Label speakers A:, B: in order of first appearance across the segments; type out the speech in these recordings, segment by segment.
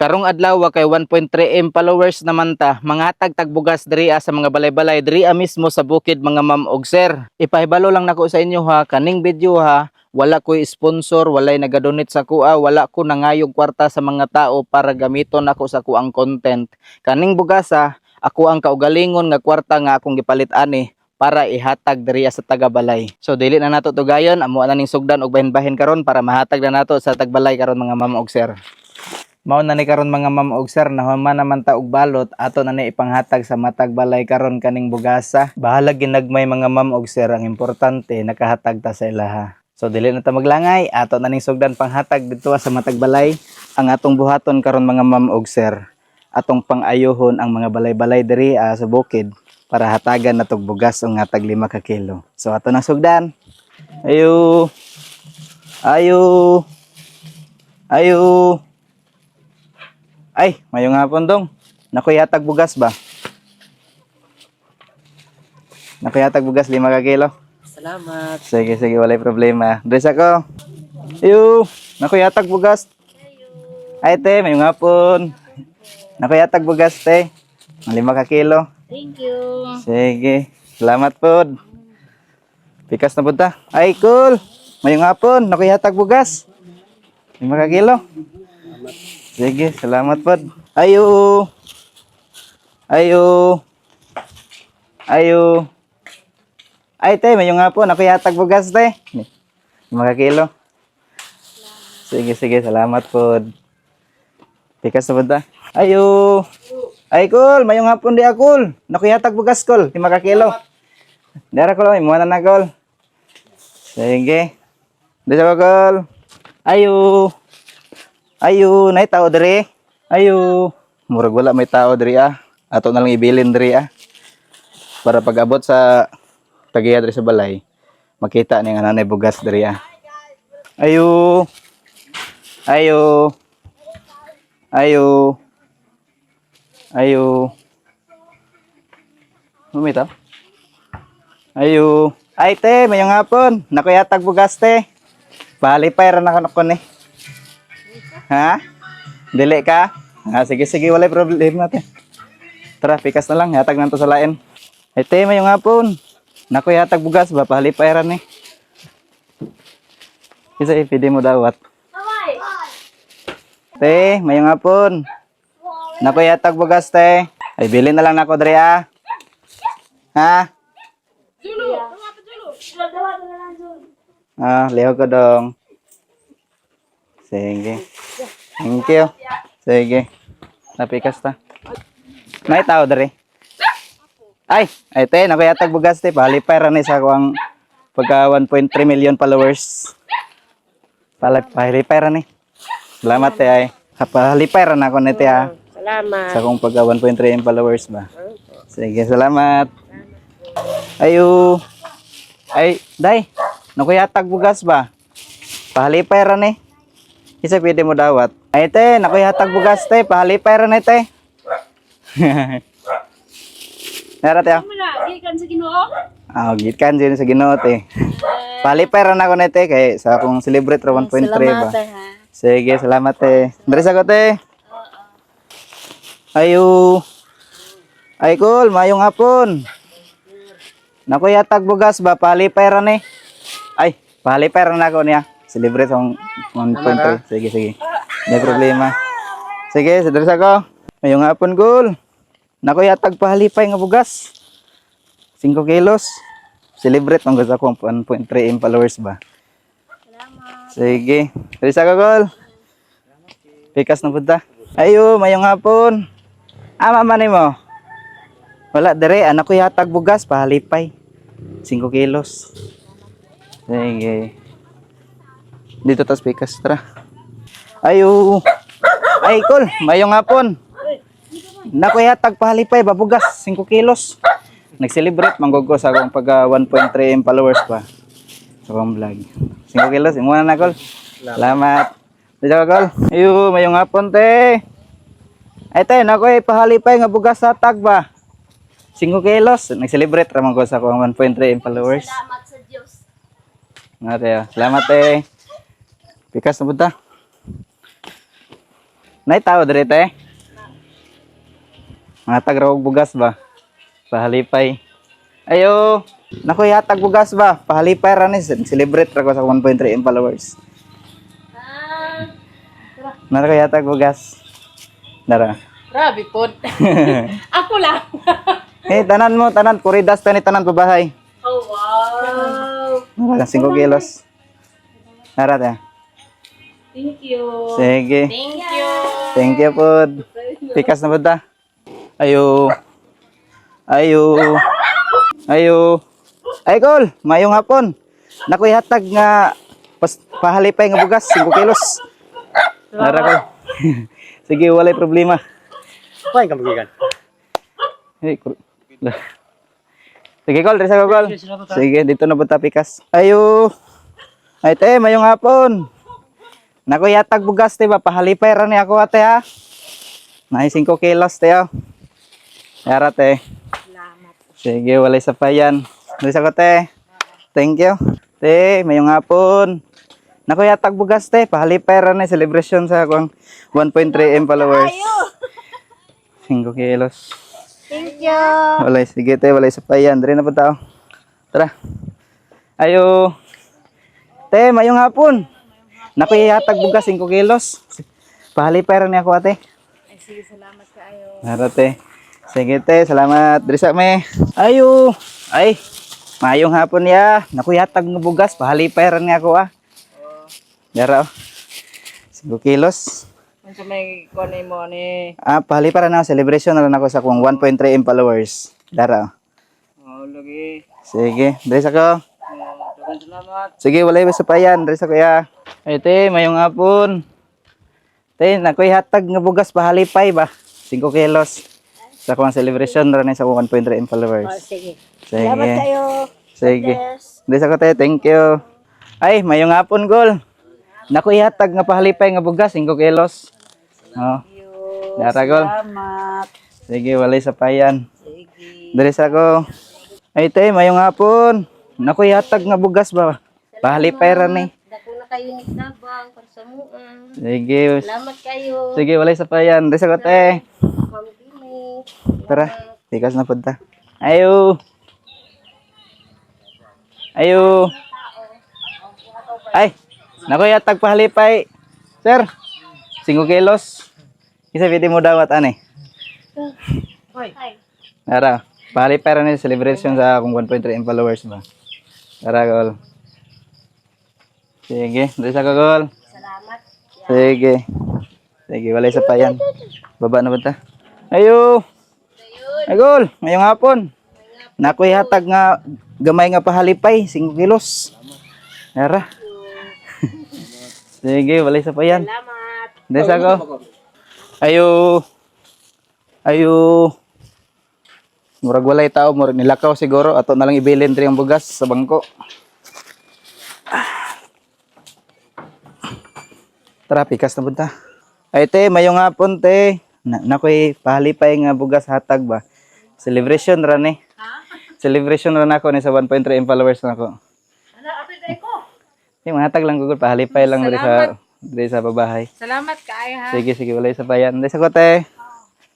A: Karong adlaw kay 1.3 m followers naman ta. Mga tagtagbugas diri ah, sa mga balay-balay diri ah, mismo sa bukid mga ma'am og sir. Ipahibalo lang nako sa inyo ha kaning video ha. Wala ko sponsor, walay nagadonate sa kuha, wala ko nangayog kwarta sa mga tao para gamiton ako sa kuang content. Kaning bugasa, ako ang kaugalingon nga kwarta nga akong gipalit ani para ihatag diri sa tagabalay. So dili na nato tugayon, amo na ning sugdan og bahin-bahin karon para mahatag na nato sa tagbalay karon mga ma'am og sir. Mao na ni karon mga ma'am og sir nahuman naman ta og balot ato na ni ipanghatag sa matag balay karon kaning bugasa. Bahala ginagmay mga ma'am og sir ang importante nakahatag ta sa ilaha. So dili na ta maglangay ato na ning sugdan panghatag dito sa matag balay ang atong buhaton karon mga ma'am og sir. Atong pangayohon ang mga balay-balay diri ah, sa bukid para hatagan na tog bugas ang hatag 5 ka kilo. So ato na sugdan. Ayo. Ayo. Ayo. Ay, mayong hapon dong. Nakuyatag bugas ba? Nakuyatag bugas 5 ka kilo.
B: Salamat.
A: Sige, sige, walay problema. Dress ako. Ayo, nakuyatag bugas. Ay, te, mayong hapon. Nakuyatag bugas, te. 5 ka kilo.
B: Thank you.
A: Sige, salamat po. Pikas na punta. Ay, cool. Mayong hapon, nakuyatag bugas. 5 ka kilo. Sige, salamat po. Ayo. Ayo. Ayo. Ay, te, mayong hapon, nakuyatag bugas, te. 5 ka kilo. Sige, sige, salamat po. Pikas na punta. Ayo. Ay, cool. Mayong hapon di akul. Nakuyatag bugas, kol. 5 ka kilo. Dara ko lang, imuha na kol. Sige. Dito ko, kol. Ayo. Ayo, nay tao diri. Ayo. Murag wala may tao diri ah. Ato na lang ibilin diri ah. Para pag-abot sa tagiya diri sa balay, makita ni nga nanay bugas diri ah. Ayo. Ayo. Ayo. Ayo. Lumitaw? Ayo. Ay, te, mayong hapon. Nakuyatag bugas, te. Palipay ra na ko ni. Ha? Dili ka? Ah, sige, sige, walay problema, te. Tara, pikas na lang. Hatag na to sa lain. Ay, te, mayong hapon. Nakuyatag bugas ba? Palipay ra ni. Isa, ipidi mo dawat. Te, mayong hapon. Nakuyatag bugas, te. Ay, bilhin na lang nako dre, ah. Ha? Ah, liho ko dong. Sige. Thank you. Sige. Napikas ta. Nay tao dere. Ay, ay te, nakuyatag bugas te, palipay ra ni sa kuang pagka 1.3 million followers. Palip, palipay ra ni. Salamat te ay. Palipay ra na ako ni te ha.
B: Salamat.
A: Sa kung pagka 1.3 m followers ba. Sige, salamat. Ayo. Ay, day. Nakuyatag bugas ba? Pahalipay ra ni. Isa pwede mo dawat. Ay te, nakuyatag bugas te, pahalipay ra ni te. Nara te. ah.
B: Wala, gikan sa Ginoo.
A: Ah, gitkan din sa Ginoo te. Pahalipay ra na ako ni te kay sa akong celebrate ra 1.3 ba.
B: ha.
A: Sige, salamat te. Dari sa ko te. Ayo. Ay cool, mayong hapon. Nakuyatag bugas ba palipay ra ni? Ay, palipay ra na ako niya. Celebrate ang 1.3. Sige, sige. May problema. Sige, sa sa ko. Mayong hapon cool. Nakuyatag palipay nga bugas. 5 kilos. Celebrate ang gusto ko 1.3 m followers ba. Sige. Dari sa kagol. Pikas na punta. Ayo, mayong hapon. Ah, mama ni mo. Wala, dire. Anak ko yatag bugas, pahalipay. 5 kilos. Sige. Dito tas pikas, tara. Ayo. Ay, kol. Mayong hapon. Naku yatag pahalipay, babugas. 5 kilos. Nag-celebrate, manggogo sa akong pag 1.3 m followers pa sa akong vlog. 5 kilos, imuna na kol. Salamat. Dito ka kol. Ayo, mayong hapon te. Ay te, nakoy pahalipay nga bugas sa tag ba. 5 kilos, nag-celebrate ramon ko sa akong 1.3 m followers.
B: Salamat sa Diyos.
A: Nga te, salamat te. Pikas na punta. Nay tao diri te. Mga tag raw og bugas ba? Pahalipay. Ayo, nako yatag bugas ba? Pahalipay ra ni celebrate ra ko sa 1.3 m followers.
B: Ah,
A: Nara yatag bugas. Nara.
B: grabe po. Ako lang.
A: Eh, tanan mo, tanan. Kuridas tani tanan pabahay.
B: oh, wow.
A: Nara, 5 kilos. Nara te.
B: Thank you.
A: Sige.
B: Thank you.
A: Thank you po. Pikas na ba ta? Ayo. Ayo. Ayo. Ay, Kol. Mayong hapon. Nakoy hatag nga pas, pahalipay nga bugas. 5 kilos. Nara ko. Sige, walay problema.
C: Kumain ka magigan.
A: Hey, kur- Sige, Kol. Resa ko, Kol. Sige, dito na ba ta pikas? Ayo. Ay, te, mayong hapon. Nakoy hatag bugas, te ba? Pahalipay ra ni ako, ate, ha? Nai 5 kilos, te, ha? Yara, te. Sige, walay sa payan. Dali sa ko, te. Thank you. Te, mayong hapon. Nakoy hatag bugas, te. Pahalipay ra ni celebration sa akong 1.3 M followers. 5 kilos.
B: Thank you.
A: Walay, sige te, walay sa payan. Dari na po tao. Tara. Ayo. Te, mayong hapon. Naku, ihatag bugas 5 kilos. Pahali pa rin ako ate.
B: Ay, sige, salamat kayo.
A: Nara te. Sige te, salamat. Dari sa me. Ayo. Ay. Mayong hapon ya. Naku, ihatag ng bugas. Pahali pa rin ako ah. Dara oh. 5 kilos.
B: Sa may konay mo ni...
A: Ah, pahali pa rin ako. Celebration na rin ako sa kung 1.3 M followers. Dara oh.
B: Oh, lagi.
A: Sige, dari sa ko.
B: Dagan salamat.
A: Sige, walay ba sa payan, sa kuya. Ay, te, mayong hapon. Te, nakoy hatag nga bugas pahalipay ba? 5 kilos. Sa kuwang celebration ra ni sa 1.3 M followers.
B: Sige.
A: Sige.
B: kayo.
A: Sige. Dre sa ko te, thank you. Ay, mayong hapon, gol. Nakoy hatag nga pahalipay nga bugas 5 kilos. Oh, Dara, gol.
B: Salamat.
A: Sige, walay sa payan.
B: Sige.
A: Dre sa ko. Ay, te, mayong hapon. Nakoy hatag nga bugas ba? Pahalipay ra ni.
B: Dako na kayo ni Tabang para sa mua.
A: Sige,
B: Salamat kayo.
A: Sige, walay sa payan. Dre sa ko te.
B: Ma'am Pini.
A: Tara, tikas na punta. Ayo. Ayo. Ay, nako yatag pahalipay. Sir, 5 kilos. Isa piti mo dawat ane.
B: Hi.
A: Tara, pahalipay ra ni celebration sa akong 1.3 M followers ba. Tara, gol. Sige, dali sa gol.
B: Salamat.
A: Sige. Sige, walay sa payan. Baba na ba ta? Ayo. Ay, gol. Mayong hapon. Nakoy hatag nga gamay nga pahalipay, 5 kilos. Tara. Sige, walay sa payan.
B: Salamat.
A: Desa ko. Ayo. Ayo. Murag walay tao, murag nilakaw siguro ato na lang ibilin diri ang bugas sa bangko. Tara, pikas na punta. Ay te, mayong hapon te. Na, nakoy pahalipay nga bugas hatag ba. Celebration ra ni. Celebration ra nako ni sa 1.3 M followers nako.
B: Ano, apit ay ko.
A: Yung hatag lang gugol pahalipay lang diri sa diri sa babahay.
B: Salamat kayo ha.
A: Sige, sige, walay sa bayan. Dahil sa kote.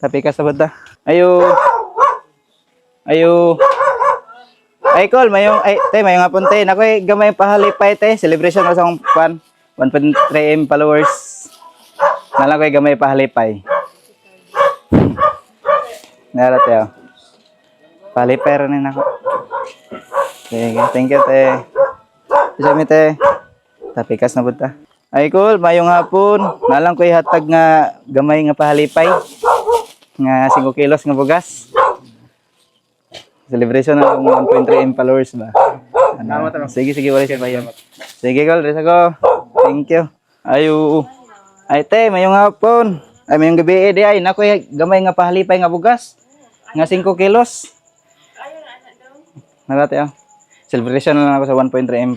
A: Tapi ka sa bata. Ayo. Ayo. Ay, call, mayong, ay, te, mayong hapon, te. Nakoy, gamay pahalipay, te. Celebration ko sa akong pan. 1.3 M followers. Nalang ko'y gamay pahalipay. Nara, te, oh. Pahalipay rin ako. Sige, thank you, te. Isa mi, te. Tapikas na buta. Ay, cool. Mayong hapon. Nalang ko'y hatag nga gamay nga pahalipay. Nga 5 kilos nga bugas. Celebration na akong 1.3 M followers ba? Ano? Sige, sige, wala siya pa yun. Sige, cool. Resa ko. Thank you. Ayo. Ay, te, mayong hapon. Ay, mayong gabi, eh, di ay. Nakoy gamay nga pahalipay nga bugas. Nga 5 kilos. Narate, oh. Celebration na lang ako sa 1.3 M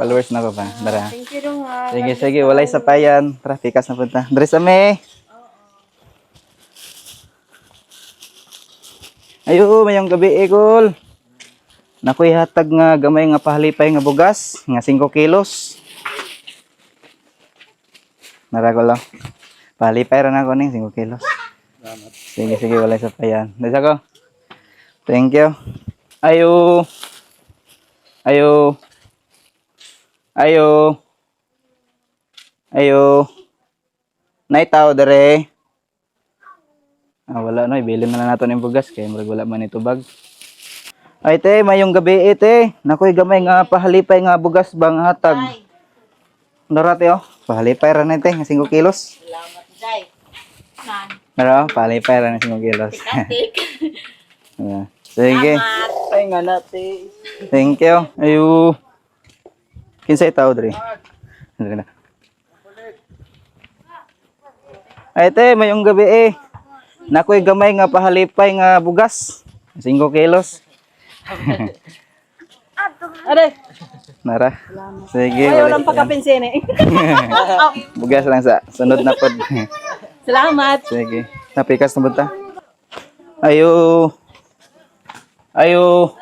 A: followers na ko pa. Dara.
B: Thank you.
A: Sige, sige, walay sa payan. Tara, pikas na punta. Dres ame. Ayo, mayong gabi, Egol. Nakoy hatag nga gamay nga pahalipay nga bugas, nga 5 kilos. Naragol lang. Palipay ra na ko ning 5 kilos. Sige, sige, wala sa payan. Desa ko. Thank you. Ayo. Ayo. Ayo. Ayo. Nay tao dere. Ah, wala no, ibilin na lang nato ng bugas kay murag wala man ito bag. Ay te, mayong gabi ite. Nakoy gamay nga pahalipay nga bugas bang hatag. Narate oh, pahalipay ra na ite nga 5 kilos.
B: Salamat, Day. Nan.
A: Pero pahalipay ra na 5 kilos. Ayan. Sige.
B: Salamat.
A: Ay nga nate. Thank you. Ayo. Kinsa itaw dre? Dre na. Ay te, mayong gabi eh. Nakoy gamay nga pahalipay nga bugas. 5 kilos.
B: Aray.
A: Nara. Sige.
B: Ayaw
A: wala
B: lang pagkapensin eh.
A: Bugas lang sa sunod na pod.
B: Salamat.
A: Sige. Napikas na bunta. Ayo. Ayo.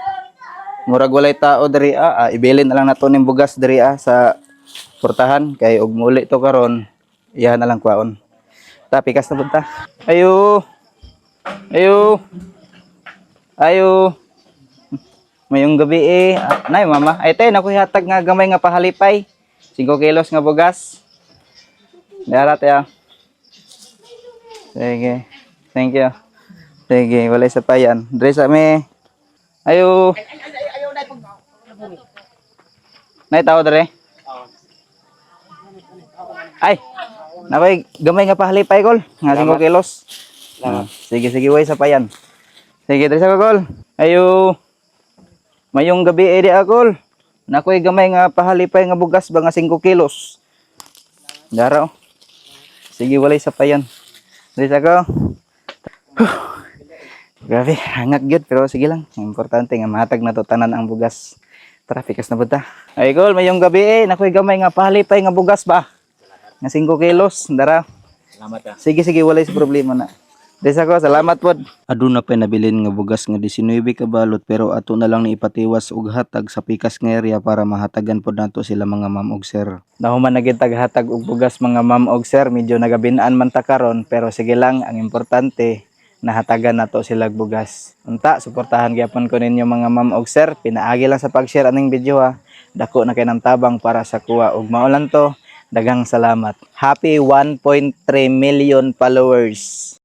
A: Murag walay tao diri ah. ah ibilin na lang nato ning bugas diri ah sa portahan kay ug muli to karon iyahan na lang kwaon. Tapikas na bunta. Ayo. Ayo. Ayo. Mayong gabi eh. Ah, nay mama, ay tay nakoy hatag nga gamay nga pahalipay. 5 kilos nga bugas. Dara tayo. Sige. Thank you. Sige, walay sa payan. Dre sa me. Ayo. Nay tao dre. Ay. Naway gamay nga pahalipay kol. Nga 5 kilos. Ah, sige sige way sa payan. Sige dre sa kol. Ayo. Mayong gabi edi akol. Nakoy gamay nga pahalipay nga bugas ba nga 5 kilos. Dara oh. Sige walay sa payan. Dre sa ko. Grabe, hangak gyud pero sige lang. Ang Importante nga matag na to tanan ang bugas. Tara, pikas na bunta. Ay, gol, mayong gabi eh. Nakoy gamay nga pahalipay nga bugas ba? Nga 5 kilos, dara.
C: Salamat ah.
A: Sige, sige, walay sa problema na. Desa ko, salamat pod. Aduna pa nabilin nga bugas nga 19 ka balot pero ato na lang ni ipatiwas og hatag sa pikas nga area para mahatagan pod nato sila mga ma'am og sir. Nahuman na gyud hatag og bugas mga ma'am og sir, medyo nagabinaan man ta karon pero sige lang, ang importante nahatagan nato sila og bugas. Unta, suportahan gyapon ko ninyo mga ma'am og sir, pinaagi lang sa pag-share aning video ha. Dako na kay ng tabang para sa kuha og maulan to. Dagang salamat. Happy 1.3 million followers.